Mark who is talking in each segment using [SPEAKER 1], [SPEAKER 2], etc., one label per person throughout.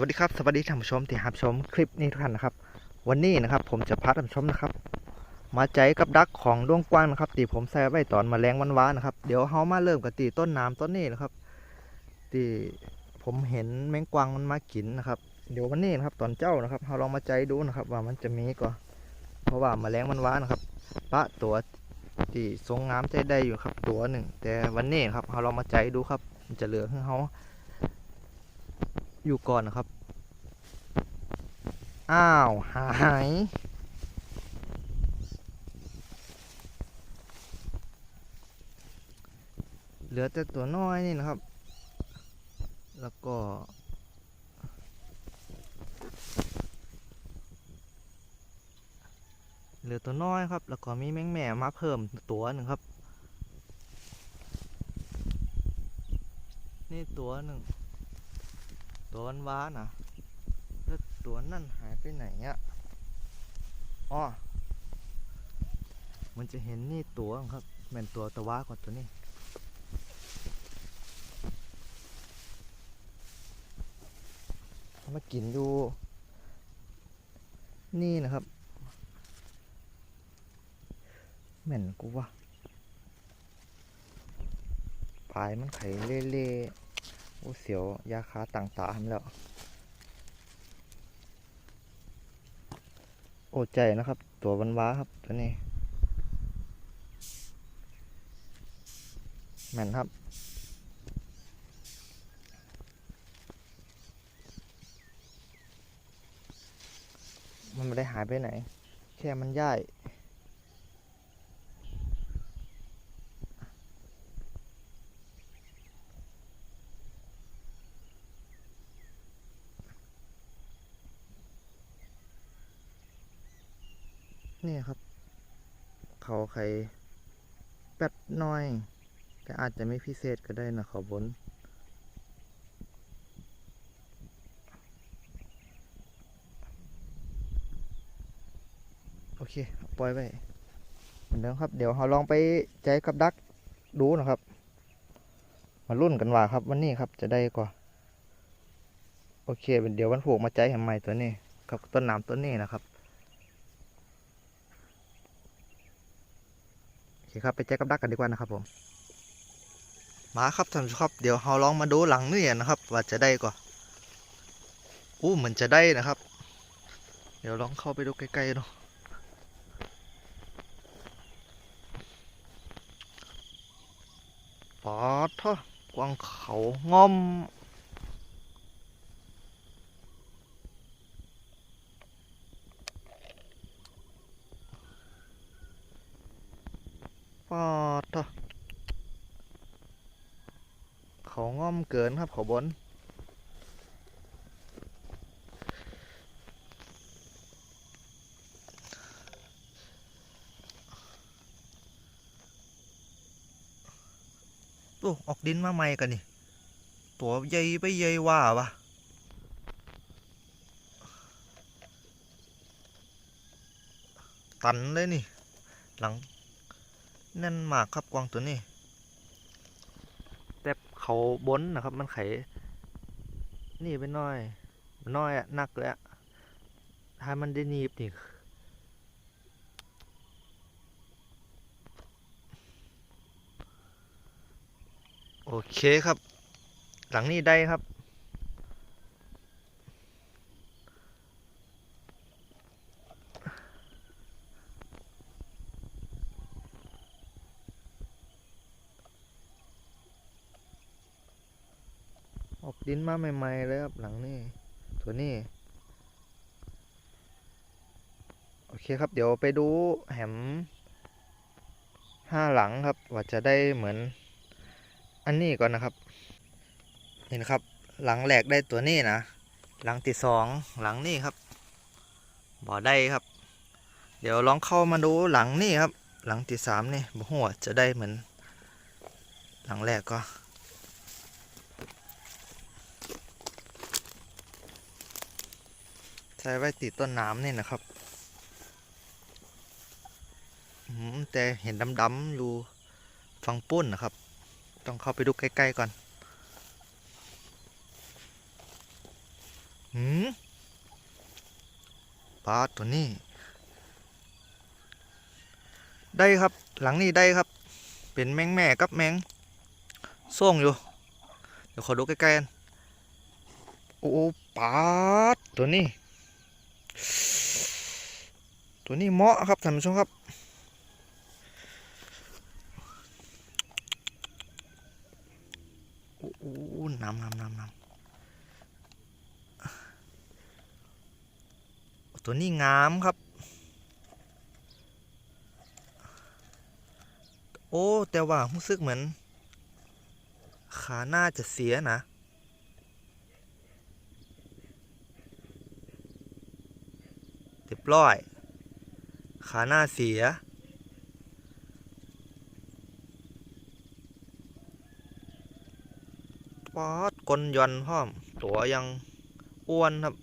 [SPEAKER 1] วัสดีครับสวัสดีท่านผู้ชมที่รับชมคลิปนี้ทุกท่านนะครับ วันนี้นะครับผมจะพาท่านผู้ชมนะครับ มาใจกับดักของดวงกว้างนะครับที่ผมใส่ไว้ตอนมาแมลงวันวานนะครับเดี๋ยวเฮามาเริ่มกันตีต้นน้ำต้นนี้นะครับที่ผมเห็นแมงกวางมันมากินนะครับเดี๋ยววันนี้นะครับตอนเจ้านะครับเราลองมาใจดูนะครับ ว่ามันจะมีก็เพราะว่ามาแมลงวันวานนะครับปะตัวที่ทรงงามใจได้อยู่ครับตัวหนึ่งแต่วันนี้นะครับเราลองมาใจดูครับ มันจะเหลือให้เฮา อยู่ก่อนนะครับ อ้าว หาย เหลือแต่ตัวน้อยนี่นะครับ แล้วก็เหลือตัวน้อยครับ แล้วก็มีแมงแม่มาเพิ่มตัวหนึ่งครับ นี่ตัวหนึ่ง ตัววันว้านะแล้วตัวนั่นหายไปไหนอะอ๋อมันจะเห็นนี่ตัวครับแม่นตัวตะว้าก่อนตัวนี้มากินดู นี่นะครับแม่นกูว่าปลายมันไขเล่ๆ โอ้เสียวยาคาต่างตาทำแล้ว โอ้ใจนะครับ ตัววันว้าครับตัวนี้แม่นครับมันไม่ได้หายไปไหน แค่มันย่าย นี่ครับ เขา ไข่แป๊ดน้อย แต่อาจจะไม่พิเศษก็ได้นะขาบนโอเค ปล่อยไว้เหมือนเดิมครับ เดี๋ยวเราลองไปใจกับดักดูนะครับ มารุ่นกันว่าครับวันนี้ครับจะได้กว่า โอเคเดี๋ยววันผูกมาใจทำไมตัวนี้กับต้นน้ำต้นนี้นะครับ โอเครับไปแจ็คกับดักกันดีกว่านะครับผมมาครับท่านผู้ชมครับเดี๋ยวเราลองมาดูหลังนี่นะครับ ว่าจะได้ก่อนอู้เหมือนจะได้นะครับ เดี๋ยวลองเข้าไปดูใกล้ๆดูปอดเถอะกวางเขางอมปอดเถอะเขางอมเกิน ครับเขาบนโอ้ออกดินมาใหม่กันนี่ ตัวใหญ่ไปใหญ่ว่าวะตันเลยนี่ หลังแน่นมากครับกวางตัวนี้ เขาบนนะครับ มันไข นี่ไปน้อยน้อยอะหนักเลยอะถ้ามันได้หนีบนี่โอเคครับ หลังนี้ได้ครับ ดินมาใหม่ๆเลยครับหลังนี้ตัวนี้ โอเคครับ เดี๋ยวไปดูแหมห้าหลังครับ ว่าจะได้เหมือนอันนี้ก่อนนะครับ เห็นครับ หลังแหลกได้ตัวนี้นะ หลังที่สองหลังนี้ครับ บ่ได้ครับ เดี๋ยวลองเข้ามาดูหลังนี่ครับ หลังที่สามนี่บ่หัวจะได้เหมือน หลังแรกก็ ใช้ไว้ติดต้นน้ำนี่นะครับอืมแต่เห็นดำๆอยู่ฟังปุ้นนะครับ ต้องเข้าไปดูใกล้ๆก่อนหืมปลาตัวนี้ ได้ครับ หลังนี้ได้ครับ เป็นแมงแม่กับแมงส่งอยู่ เดี๋ยวขอดูใกล้ๆกัน โอ้ปลาตัวนี้ ตัวนี้เหมาะครับท่านผู้ชมครับโอ้โหน้ำน้ำน้ำน้ำตัวนี้งามครับ โอ้ แต่ว่ารู้สึกเหมือน ขาหน้าจะเสียนะ ร้อย ขาหน้าเสีย ป๊อดกลยอนพร้อม ตัวยังอ้วนครับ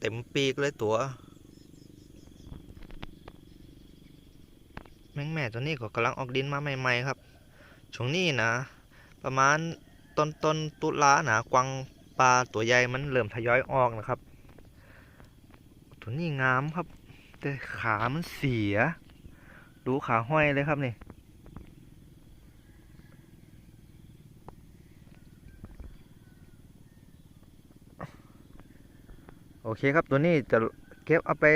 [SPEAKER 1] เต็มปีกเลยตัว แมงแม่ตัวนี้ก็กำลังออกดินมาใหม่ ๆ ครับ ช่วงนี้นะ ประมาณต้นต้นตุลาหนะกวางปลาตัวใหญ่มันเริ่มทยอยออกนะครับ ตัวนี้งามครับ แต่ขามันเสีย ดูขาห้อยเลยครับนี่โอเคครับตัวนี้จะเก็บเอาไป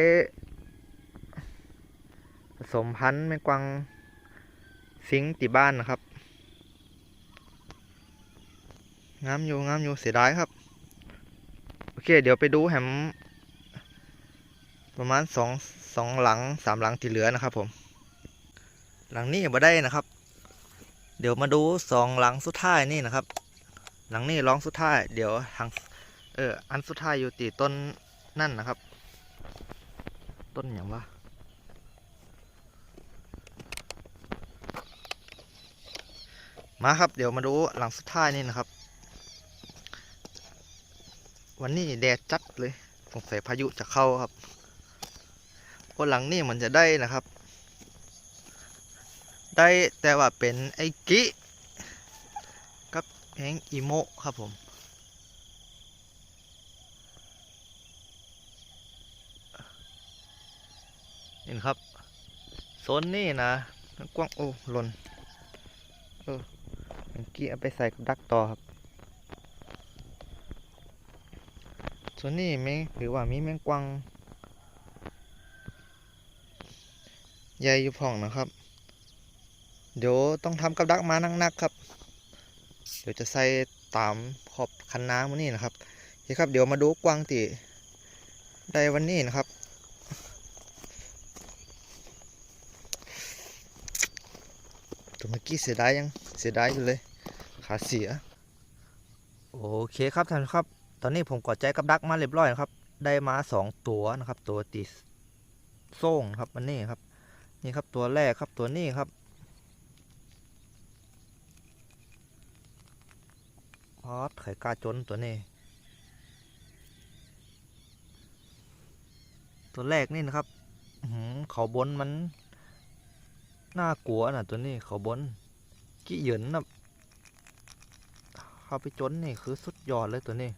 [SPEAKER 1] ผสมพันธุ์แมงกวางซิงติบ้านนะครับ งามอยู่งามอยู่เสียดายครับ โอเค เดี๋ยวไปดูแหม ประมาณสองสองหลังสามหลังที่เหลือนะครับผม หลังนี้มาได้นะครับ เดี๋ยวมาดูสองหลังสุดท้ายนี่นะครับ หลังนี้ร้องสุดท้าย เดี๋ยวทางเอออันสุดท้ายอยู่ตีต้นนั่นนะครับ ต้นอย่างวะมาครับเดี๋ยวมาดูหลังสุดท้ายนี่นะครับ วันนี้แดดจัดเลยสงสัยพายุจะเข้าครับ เพราะหลังนี่มันจะได้นะครับ ได้แต่ว่าเป็นไอ้กิกับแพงอีโมครับผมนี่นครับโซนนี่นะกว้างโอ้หล่นเมื่อกี้เอาไปใส่กับดักต่อครับส่วนนี้แมงหรือว่ามีแมงกวาง ใหญ่อยู่พ่องนะครับ เดี๋ยวต้องทำกับดักมานักๆครับ เดี๋ยวจะใส่ตามขอบคันน้ำวันนี้นะครับโอเคครับเดี๋ยวมาดูกวางตีได้วันนี้นะครับตัวเมื่อกี้เสียดายยังเสียดายอยู่เลย ขาเสีย โอเคครับท่านครับ ตอนนี้ผมกดใจกับดักมาเรียบร้อยนะครับ ได้มาสองตัวนะครับ ตัวตีโซ่งครับอันนี้ครับ นี่ครับตัวแรกครับตัวนี้ครับพอดไข่กาจนตัวนี้ ตัวแรกนี่นะครับหือเขาบนมันน่ากลัวนะตัวนี้เขาบนกี้เหยินนะเข้าไปจนนี่คือสุดยอดเลยตัวนี้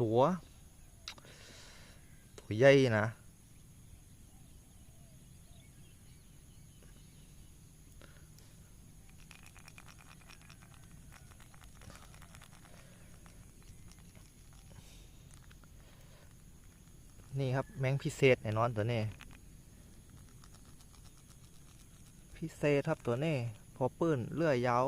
[SPEAKER 1] ตัว ใหญ่นะ นี่ครับแมงพิเศษแน่นอนตัวนี้ พิเศษครับตัวนี้ พอปื้นเลื่อยยาว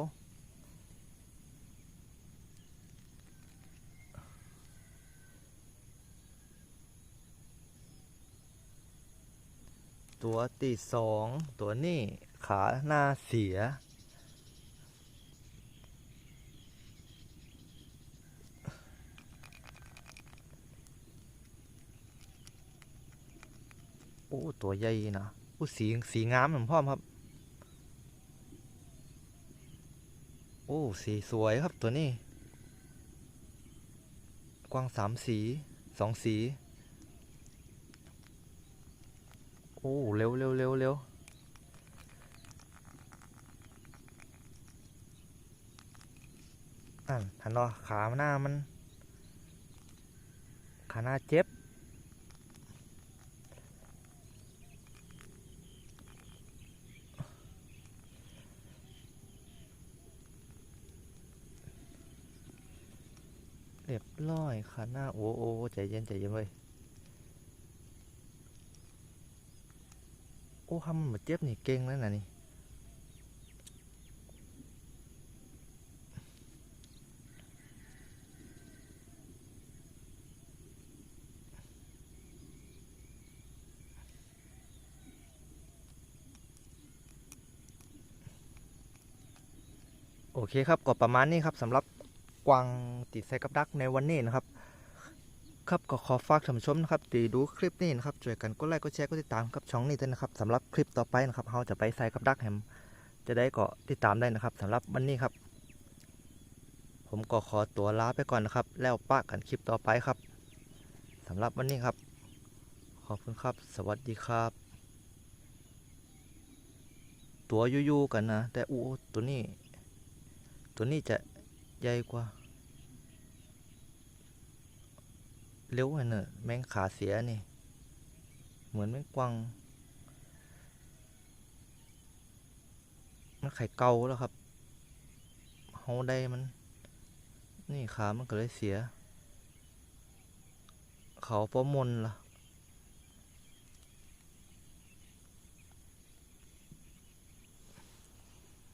[SPEAKER 1] ตัวที่สองตัวนี้ขาหน้าเสีย โอ้ ตัวใหญ่นะโอ้สีสีงามเหมือนพ่อครับ โอ้ สีสวยครับตัวนี้ กว้างสามสีสองสี โอ้เร็วเร็วเร็วเร็วนั่นทันรอขาหน้ามัน ขาหน้าเจ็บเรียบร้อยขาหน้าโอ้โอ้ใจเย็นใจเย็นเว้ย โอ้คำมันบ่เจ็บนี่เก่งแล้วนะนี่โอเคครับก็ประมาณนี้ครับสำหรับกวางติดใส่กับดักในวันนี้นะครับ ครับก็ขอฝากท่านผู้ชมนะครับที่ดูคลิปนี้นะครับช่วยกันกดไลค์กดแชร์กดติดตามกับช่องนี้ด้วยนะครับสำหรับคลิปต่อไปนะครับเราจะไปใส่กับดักแฮมจะได้ก็ติดตามได้นะครับสำหรับวันนี้ครับ ผมก็ขอตัวลาไปก่อนนะครับ แล้วปะกันคลิปต่อไปครับสำหรับวันนี้ครับ ขอบคุณครับ สวัสดีครับ ตัวยู่ๆกันนะ แต่อู้ตัวนี้ ตัวนี้จะใหญ่กว่า เร็วเนอะแมงขาเสียนี่ เหมือนแมงกวางมันไข่เกาแล้วครับเฮาได้มัน นี่ขามันก็เลยเสีย เขาป้อมนล่ะ